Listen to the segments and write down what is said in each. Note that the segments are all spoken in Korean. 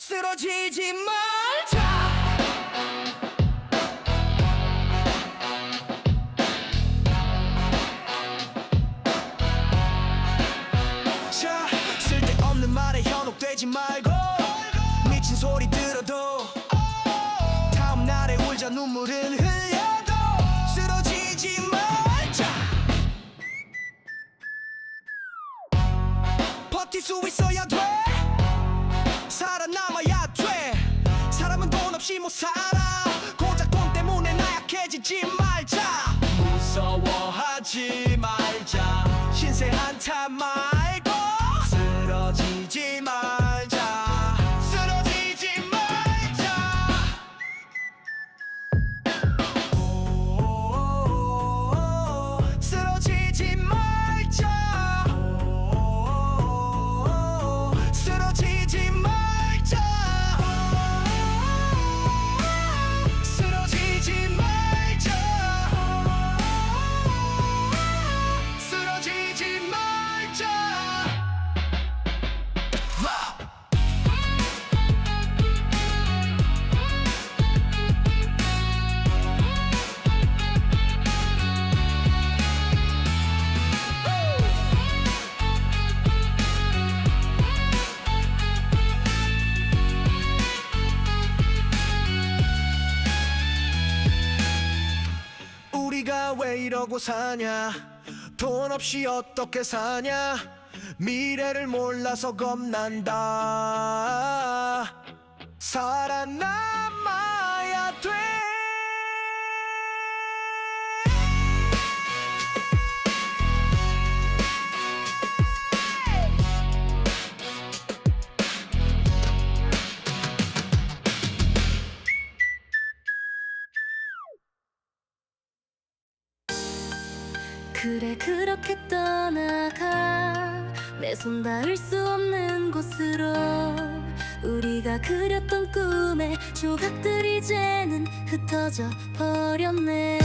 쓰러지지 말자. 자 쓸데없는 말에 현혹되지 말고 미친 소리 들어도 다음 날에 울자 눈물은 흘려도 쓰러지지 말자. 버틸 수 있어 없이 못 살아 고작 돈 때문에 나약해지지 말자. 무서워하지 말자. 신세 말 왜 이러고 사냐? 돈 없이 어떻게 사냐? 미래를 몰라서 겁난다. 살아남아 그래 그렇게 떠나가. 내 손 닿을 수 없는 곳으로 우리가 그렸던 꿈의 조각들 이제는 흩어져 버렸네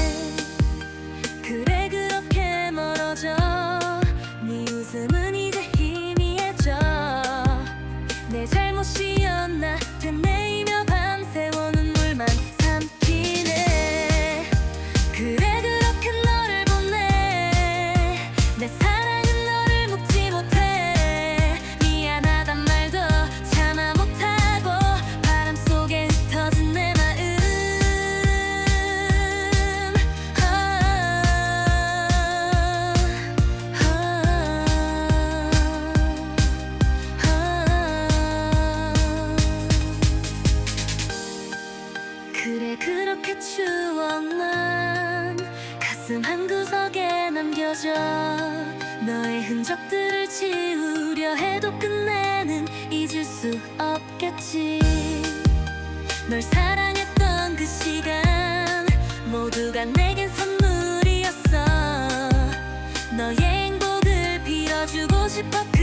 가슴 한 구석에 남겨져 너의 흔적들을 지우려 해도 끝내는 잊을 수 없겠지. 널 사랑했던 그 시간 모두가 내겐 선물이었어. 너의 행복을 빌어주고 그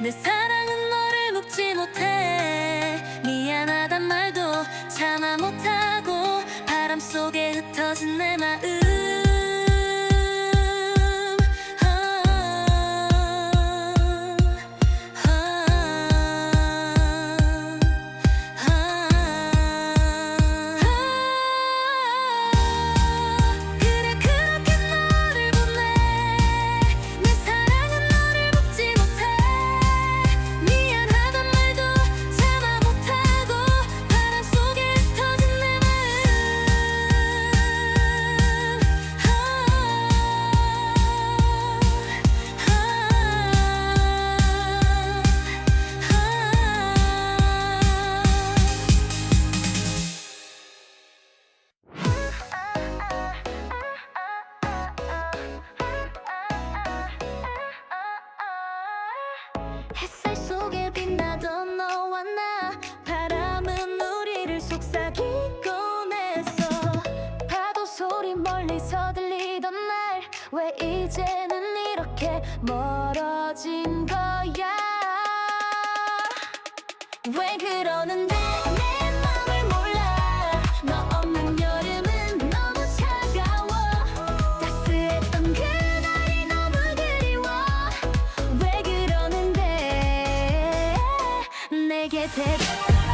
Miss 햇살 속에 빛나던 너와 나. 바람은 우리를 속삭이곤 했어 파도 소리 멀리서 들리던 날. 왜 이제는 이렇게 멀어진 거야? 왜 그러는데 It's it.